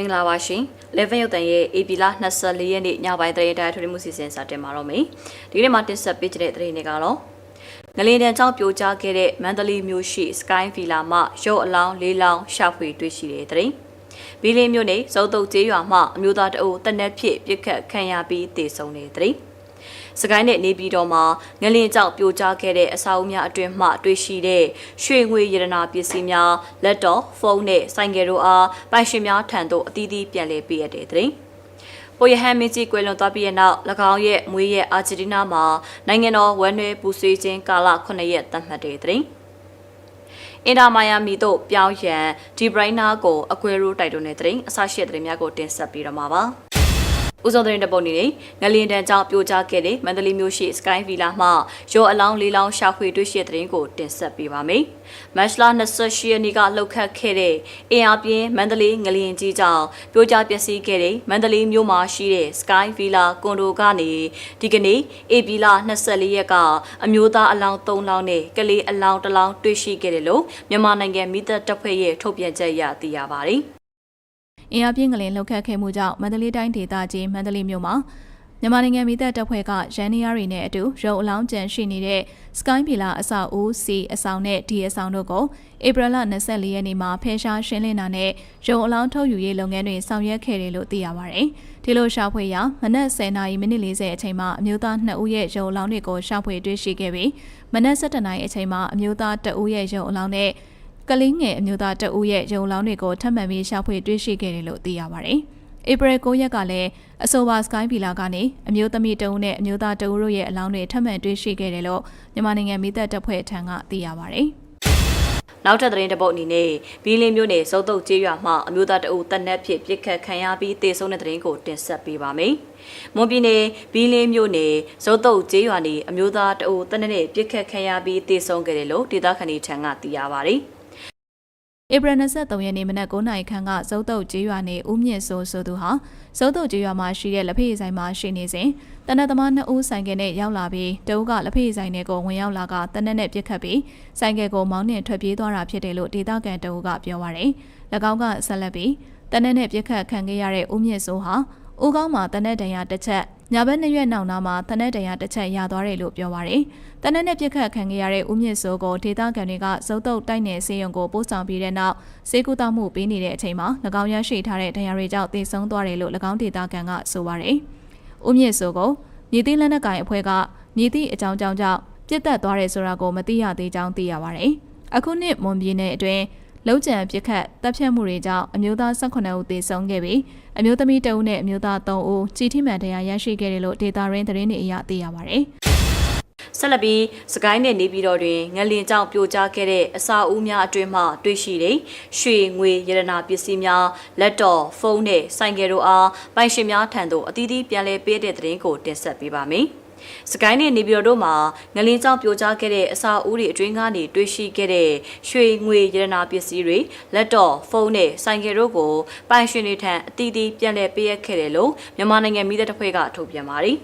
မင်္ဂလာပါရှင်။ Level ရုပ်တန်ရဲ့ AP လ24ရက်နေ့ညပိုင်းသတင်းတိုင်းထွေးမှုစီစဉ်စတင်မှာတော့မယ်။ဒီကနေ့မှာတင်ဆက်ပေးကြတဲ့သတင်းတွေကတော့ငလင်တန်ကြောင့်ပြိုကျခဲ့တဲ့မန္တလေးမြို့ရှိ Sky Villa မှရုပ်အလောင်းလေးလောင်းရှာဖွေတွေ့ရှိတဲ့သတင်း။ဘီလင်းမြို့နယ်ဇောတုတ်ကျေးရွာမှအမျိုးသားတအုပ်တနက်ဖြစ်ပြစ်ခတ်ခံရပြီးတည်ဆုံတဲ့သတင်း။ စကိုင်းနဲ့နေပြည်တော်မှာငလင်ကြောင့်ပြိုကျခဲ့တဲ့အစာအုပ်များအတွင်မှတွေ့ရှိတဲ့ရွှေငွေရတနာပစ္စည်းများလက်တော့ဖုန်းနဲ့ဆိုင်ကယ်တို့အားပိုင်ရှင်များထံသို့အသီးသီးပြန်လည်ပေးရတဲ့တဲ့ပိုယဟန်မင်းကြီးကွယ်လွန်သွားပြီးတဲ့နောက်၎င်းရဲ့မွေးရဲ့အာဂျင်တီးနားမှာနိုင်ငံတော်ဝမ်နွေပူဆွေးခြင်းကာလ9ရက်သတ်မှတ်တဲ့တဲ့အင်တာမိုင်ယာမီတို့ပြောင်းရန်ဒီဘရိုင်းနာကိုအကွယ်ရိုးတိုက်တွန်းတဲ့တဲ့အဆရှိတဲ့တဲ့များကိုတင်ဆက်ပေးတော့မှာပါ။ ဦးစောသတင်းတပုတ်နေနေငလျင်တန်ကြောင့်ပြိုကျခဲ့တဲ့မန္တလေးမြို့ရှိ Sky Villa မှရောအလောင်းလေးလောင်းရှာဖွေတွေ့ရှိတဲ့သတင်းကိုတင်ဆက်ပေးပါမယ်။မတ်လ28ရက်နေ့ကလှုပ်ခတ်ခဲ့တဲ့အင်အားပြင်းမန္တလေးငလျင်ကြီးကြောင့်ပြိုကျပျက်စီးခဲ့တဲ့မန္တလေးမြို့မှာရှိတဲ့ Sky Villa ကွန်ဒိုကနေဒီကနေ့ဧပြီလ24ရက်ကအမျိုးသားအလောင်း3လောင်းနဲ့ကလေးအလောင်း1လောင်းတွေ့ရှိခဲ့တယ်လို့မြန်မာနိုင်ငံမိသက်တပ်ဖွဲ့ရဲ့ထုတ်ပြန်ချက်အရသိရပါတယ်။ အင်အားပြင်းကလေးလှုပ်ခတ်ခဲ့မှုကြောင့်မန္တလေးတိုင်းဒေသကြီးမန္တလေးမြို့မှာမြန်မာနိုင်ငံမိသက်တပ်ဖွဲ့ကရန်နီယာတွေနဲ့အတူရုံအလောင်းကျန်ရှိနေတဲ့ Sky Villa အဆောက်အဦ C အဆောင်နဲ့ D အဆောင်တို့ကိုဧပြီလ24ရက်နေ့မှာဖယ်ရှားရှင်းလင်းတာနဲ့ရုံအလောင်းထုတ်ယူရေးလုပ်ငန်းတွေဆောင်ရွက်ခဲ့တယ်လို့သိရပါတယ်။ဒီလိုရှာဖွေရာမနက်10:40မိနစ်40အချိန်မှာအမျိုးသား2ဦးရဲ့ရုံအလောင်းတွေကိုရှာဖွေတွေ့ရှိခဲ့ပြီးမနက်7:00နာရီအချိန်မှာအမျိုးသား2ဦးရဲ့ရုံအလောင်းနဲ့ ကလေးငယ်အမျိုးသားတဦးရဲ့ရုံလောင်းတွေကိုထပ်မံပြီးရှာဖွေတွေ့ရှိခဲ့တယ်လို့သိရပါတယ်။ဧပြီ9ရက်ကလည်းအဆိုပါစကိုင်းဗီလာကနေအမျိုးသမီးတဦးနဲ့အမျိုးသားတဦးတို့ရဲ့အလောင်းတွေထပ်မံတွေ့ရှိခဲ့တယ်လို့မြန်မာနိုင်ငံမိသက်တပ်ဖွဲ့ထံကသိရပါတယ်။နောက်ထပ်သတင်းတစ်ပုဒ်အနေနဲ့ဘီလင်းမြို့နယ်စုံတုတ်ကျေးရွာမှအမျိုးသားတအုပ်တက်နက်ဖြစ်ပြစ်ခတ်ခံရပြီးတေဆုံးတဲ့သတင်းကိုတင်ဆက်ပေးပါမယ်။မွန်ပြည်နယ်ဘီလင်းမြို့နယ်စုံတုတ်ကျေးရွာနေအမျိုးသားတအုပ်တက်နက်နဲ့ပြစ်ခတ်ခံရပြီးတေဆုံးခဲ့တယ်လို့ဒေသခံတွေထံကသိရပါဗျ။ ဧပြီ23ရက်နေ့မနက်9:00နာရီခန့်ကဇုတ်တုတ်ကျေးရွာနေဦးမြင့်စိုးဆိုသူဟာဇုတ်တုတ်ကျေးရွာမှာရှိတဲ့လက်ဖေးဆိုင်မှာရှိနေစဉ်တနက်သမားနှစ်ဦးဆိုင်ကယ်နဲ့ရောက်လာပြီးတဦးကလက်ဖေးဆိုင်နဲ့ကိုဝင်ရောက်လာကတနက်နဲ့ပြစ်ခတ်ပြီးဆိုင်ကယ်ကိုမောင်းနှင်ထွက်ပြေးသွားတာဖြစ်တယ်လို့ဒေသခံတဦးကပြောပါရယ်၎င်းကဆက်လက်ပြီးတနက်နဲ့ပြစ်ခတ်ခံခဲ့ရတဲ့ဦးမြင့်စိုးဟာ ဦးကောင်းမှာတနက်တန်ရတစ်ချက်ညာဘက်နှစ်ရွက်နောက်နာမှာတနက်တန်ရတစ်ချက်ရသွားတယ်လို့ပြောပါရယ်တနက်နဲ့ပြစ်ခတ်ခံခဲ့ရတဲ့ဦးမြင့်စိုးကိုဒေသခံတွေကဇုတ်တုတ်တိုက်နယ်စေယုံကိုပို့ဆောင်ပြီးတဲ့နောက်စေကူတောက်မှုပေးနေတဲ့အချိန်မှာ၎င်းရရှိထားတဲ့ဒဏ်ရာတွေကြောင့်သေဆုံးသွားတယ်လို့၎င်းဒေသခံကဆိုပါရယ်ဦးမြင့်စိုးကိုမြေသိလက်နက်ကိုင်အဖွဲ့ကမြေသိအကြောင်းကြောင့်ကြောင့်ပြစ်တက်သွားတယ်ဆိုတာကိုမသိရသေးကြောင်းသိရပါရယ်အခုနှစ်မွန်ပြည်နယ်အတွင်း လုံးကျန်ပြစ်ခတ်တပ်ဖြတ်မှုတွေကြောင့်အမျိုးသား18ဦးသေဆုံးခဲ့ပြီးအမျိုးသမီး2ဦးနဲ့အမျိုးသား3ဦးကြီးထိမှန်တရားရရှိခဲ့တယ်လို့ဒေတာရင်းသတင်းတွေအရသိရပါဗျ။ဆက်လက်ပြီးစကိုင်းနယ်နေပြည်တော်တွင်ငလင်ကြောင့်ပြိုကျခဲ့တဲ့အစာအုပ်များအတွင်မှတွေ့ရှိတဲ့ရွှေငွေရတနာပစ္စည်းများလက်တော့ဖုန်းနဲ့ဆိုင်ကယ်တို့အားပိုင်ရှင်များထံသို့အသီးသီးပြန်လည်ပေးတဲ့သတင်းကိုတင်ဆက်ပေးပါမယ်။ စကိုင်းနဲ့နေပြည်တော်တို့မှာငလင်းကြောင့်ပြိုကျခဲ့တဲ့အစာအုပ်တွေအတွင်းကနေတွေ့ရှိခဲ့တဲ့ရွှေငွေရတနာပစ္စည်းတွေလက်တော့ဖုန်းနဲ့ဆိုင်ကယ်တို့ကိုပိုင်ရှင်တွေထံအတီးတီးပြန်လည်ပေးအပ်ခဲ့တယ်လို့မြန်မာနိုင်ငံမိသက်တပ်ဖွဲ့ကထုတ်ပြန်ပါတယ်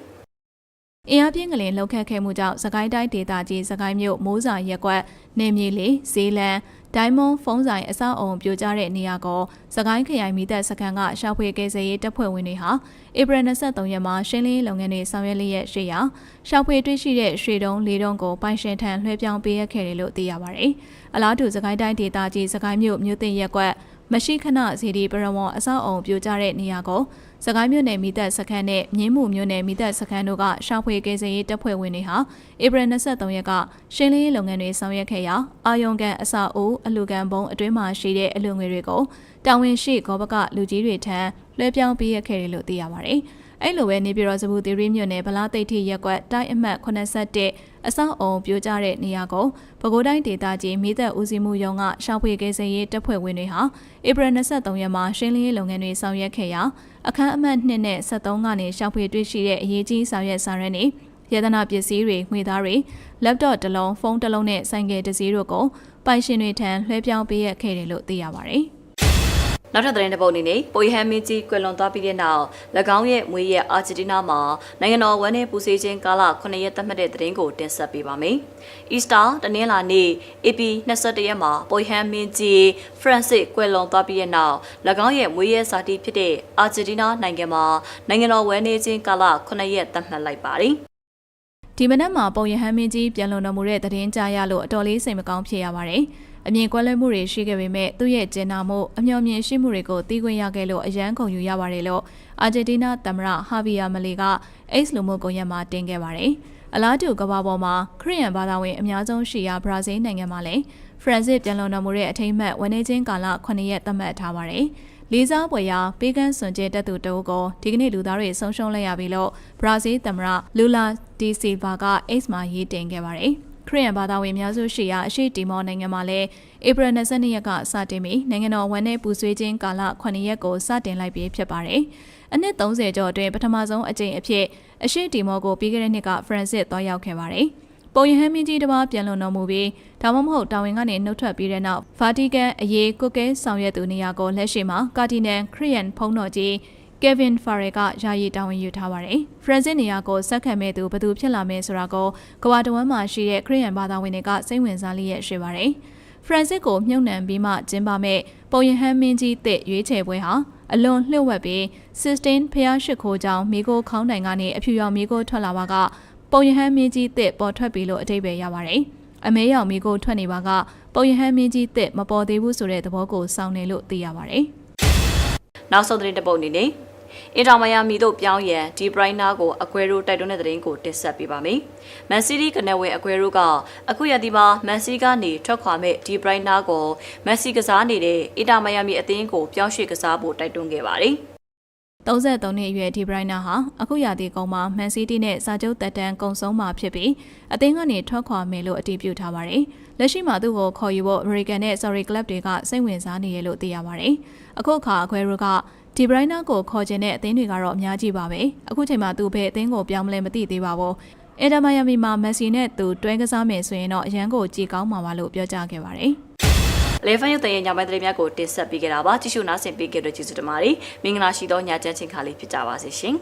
အင်အားပြင်းကလေးလှုပ်ခတ်ခဲ့မှုကြောင့်စကိုင်းတိုင်းဒေသကြီးစကိုင်းမြို့မိုးစာရက်ကွက်နေမြေလေးဇေးလန်ဒိုင်းမွန်ဖုံးဆိုင်အဆောက်အုံပြိုကျတဲ့နေရာကိုစကိုင်းခရိုင်မိသက်စခန်းကရှာဖွေကယ်ဆယ်ရေးတပ်ဖွဲ့ဝင်တွေဟာဧပြီ23ရက်မှာရှင်းလင်းလုပ်ငန်းတွေဆောင်ရွက်လျက်ရှိရာရှာဖွေတွေ့ရှိတဲ့ရွှေတုံးလေးတုံးကိုပိုင်ရှင်ထံလွှဲပြောင်းပေးရခဲ့တယ်လို့သိရပါတယ်။အလားတူစကိုင်းတိုင်းဒေသကြီးစကိုင်းမြို့မြို့သိရက်ကွက် မရှိခဏစီဒီပရဝွန်အဆောက်အုံပြိုကျတဲ့နေရာကိုစကိုင်းမြို့နယ်မိသက်စခန်းနဲ့မြင်းမှုမြို့နယ်မိသက်စခန်းတို့ကရှာဖွေကယ်ဆယ်ရေးတပ်ဖွဲ့ဝင်တွေဟာဧပြီ23ရက်ကရှင်းလင်းရေးလုပ်ငန်းတွေဆောင်ရွက်ခဲ့ရာအာယုံကန်အဆောက်အဦအလူကန်ဘုံအတွင်းမှာရှိတဲ့အလူငွေတွေကိုတာဝန်ရှိဂောဘကလူကြီးတွေထံလွှဲပြောင်းပေးရခဲ့တယ်လို့သိရပါတယ်။ အဲ့လိုပဲနေပြည်တော်စပူသီရိမြို့နယ်ဗလာသိတ်ထိရက်ကွက်တိုင်းအမှတ်81အဆောက်အုံပြိုကျတဲ့နေရာကိုပဲခူးတိုင်းဒေသကြီးမိသက်ဦးစီးမှုရုံးကရှောက်ဖွေကယ်ဆယ်ရေးတပ်ဖွဲ့ဝင်တွေဟာဧပြီ23ရက်မှာရှင်းလင်းရေးလုပ်ငန်းတွေဆောင်ရွက်ခဲ့ရာအခန်းအမှတ်2နဲ့73ကနေရှောက်ဖွေတွေ့ရှိတဲ့အရေးကြီးဆောင်ရွက်စာရန်တွေရတနာပစ္စည်းတွေငွေသားတွေ laptop တစ်လုံးဖုန်းတစ်လုံးနဲ့ဆိုင်ကယ်တစ်စီးတို့ကိုပိုင်ရှင်တွေထံလွှဲပြောင်းပေးရခဲ့တယ်လို့သိရပါတယ်။ နောက်ထပ်သတင်းတစ်ပုဒ်အနေနဲ့ပိုဟမ်မင်းကြီးကွယ်လွန်သွားပြီးတဲ့နောက်၎င်းရဲ့မွေးရက်အာဂျင်တီးနားမှာနိုင်ငံတော်ဝန်နဲ့ပူဆွေးခြင်းကာလ9ရက်သတ်မှတ်တဲ့သတင်းကိုတင်ဆက်ပေးပါမယ်။ Easter တနင်္လာနေ့ AP 21ရက်မှာပိုဟမ်မင်းကြီး Francis ကွယ်လွန်သွားပြီးတဲ့နောက်၎င်းရဲ့မွေးရက်စာတီဖြစ်တဲ့အာဂျင်တီးနားနိုင်ငံမှာနိုင်ငံတော်ဝန်နေခြင်းကာလ9ရက်သတ်မှတ်လိုက်ပါတယ်။ဒီမနက်မှာပုံရဟန်းမင်းကြီးပြန်လွန်တော်မူတဲ့သတင်းကြားရလို့အတော်လေးစိတ်မကောင်းဖြစ်ရပါတယ်။ အမြင်ကွဲလွဲမှုတွေရှိခဲ့ပေမဲ့သူ့ရဲ့ကျင်နာမှုအမျှော်မြင်ရှိမှုတွေကိုသိခွင့်ရခဲ့လို့အယမ်းကုန်ယူရပါတယ်လို့အာဂျင်တီးနားသမ္မတဟာဗီယာမလီက X လူမှုကွန်ရက်မှာတင်ခဲ့ပါတယ်။အလားတူကမ္ဘာပေါ်မှာခရစ်ယာန်ဘာသာဝင်အများဆုံးရှိရာဘရာဇီးနိုင်ငံမှာလည်းဖရန်စစ်ပြန်လွန်တော်မူတဲ့အထိမ်းအမှတ်ဝန်နေချင်းကာလ9ရက်သတ်မှတ်ထားပါတယ်။လေးစားပွဲရာပေးကန်းစွန်ကျဲတက်သူတအုပ်ကိုဒီကနေ့လူသားတွေဆုံးရှုံးလိုက်ရပြီလို့ဘရာဇီးသမ္မတလူလာဒီစီဗာက X မှာရေးတင်ခဲ့ပါတယ်။ ခရီးယန်ဘာသာဝင်များစုရှိရာအရှိတီမောနိုင်ငံမှာလည်းဧပြီ22ရက်ကစတင်ပြီးနိုင်ငံတော်ဝန်နဲ့ပူဆွေးခြင်းကာလ9ရက်ကိုစတင်လိုက်ပြီးဖြစ်ပါတယ်။အနှစ်30ကျော်အတွင်းပထမဆုံးအကြိမ်အဖြစ်အရှိတီမောကိုပြီးခဲ့တဲ့နှစ်ကဖရန်စစ်သွားရောက်ခဲ့ပါတယ်။ပုံရဟန်းမင်းကြီးတစ်ပါးပြန်လွန်တော်မူပြီးဒါမှမဟုတ်တာဝန်ကနေနှုတ်ထွက်ပြီးတဲ့နောက်ဗာတီကန်အရေးကုတ်ကဲဆောင်ရွက်သူနေရာကိုလက်ရှိမှာကာဒီနန်ခရီးယန်ဖုံးတော်ကြီး ကယ်ဗင်ဖာရယ်ကယာယီတာဝန်ယူထားပါတယ်။ဖရန်စစ်နေရာကိုဆက်ခံမဲ့သူဘယ်သူဖြစ်လာမယ်ဆိုတာကိုကဘာတဝမ်းမှာရှိတဲ့ခရီးယန်ဘာသာဝင်တွေကစိတ်ဝင်စားလျက်ရှိပါတယ်။ဖရန်စစ်ကိုမြုပ်နှံပြီးမှကျင်းပမဲ့ပုံရဟန်းမင်းကြီးတစ်ရွေးချယ်ပွဲဟာအလွန်လှုပ်ဝက်ပြီး16ဖျားရှိခိုးကြောင်းမိကိုခေါင်းတိုင်ကနေအဖြူရောင်မိကိုထွက်လာပါကပုံရဟန်းမင်းကြီးတစ်ပေါ်ထွက်ပြီလို့အတိတ်ပဲရပါတယ်။အမဲရောင်မိကိုထွက်နေပါကပုံရဟန်းမင်းကြီးတစ်မပေါ်သေးဘူးဆိုတဲ့သဘောကိုစောင့်နေလို့သိရပါတယ်။နောက်ဆုံးသတင်းတစ်ပုဒ်အနေနဲ့ အင်တာမိုင်ယာမီတို့ပြောင်းရန်ဒီဘရိုင်းနာကိုအကွဲရိုးတိုက်တွန်းတဲ့သတင်းကိုတင်ဆက်ပေးပါမယ်။မန်စီးတီးကနေဝဲအကွဲရိုးကအခုရသည်မှာမန်စီးကနေထွက်ခွာမဲ့ဒီဘရိုင်းနာကိုမန်စီကစားနေတဲ့အင်တာမိုင်ယာမီအသင်းကိုပြောင်းရွှေ့ကစားဖို့တိုက်တွန်းခဲ့ပါတယ်။33နှစ်အရွယ်ဒီဘရိုင်နာဟာအခုရာသီကုန်မှာမန်စီးတီးနဲ့စာချုပ်တက်တန်းကုံဆုံးမှာဖြစ်ပြီးအသင်းကနေထွက်ခွာမယ်လို့အတည်ပြုထားပါတယ်။လက်ရှိမှာသူ့ကိုခေါ်ယူဖို့ American နဲ့ Sorry Club တွေကစိတ်ဝင်စားနေရလို့သိရပါတယ်။အခုအခါအခွဲရိုက ဒီဘရိုင်နာကိုခေါ်ချင်တဲ့အသင်းတွေကတော့အများကြီးပါပဲ။အခုချိန်မှာသူဘယ်အသင်းကိုပြောင်းမလဲမသိသေးပါဘူး။အက်ဒါမိုင်ယာမီမှာမက်ဆီနဲ့သူတွဲကစားမယ်ဆိုရင်တော့အရန်ကိုကြည်ကောင်းမှာပါလို့ပြောကြားခဲ့ပါတယ်။လေဖန်ရုပ်တရင်ညပိုင်းသတင်းများကိုတင်ဆက်ပေးကြတာပါကြည့်ရှုနားဆင်ပေးကြတဲ့ကျေးဇူးတင်ပါတယ်မင်္ဂလာရှိသောညချမ်းချင်းခါလေးဖြစ်ကြပါစေရှင်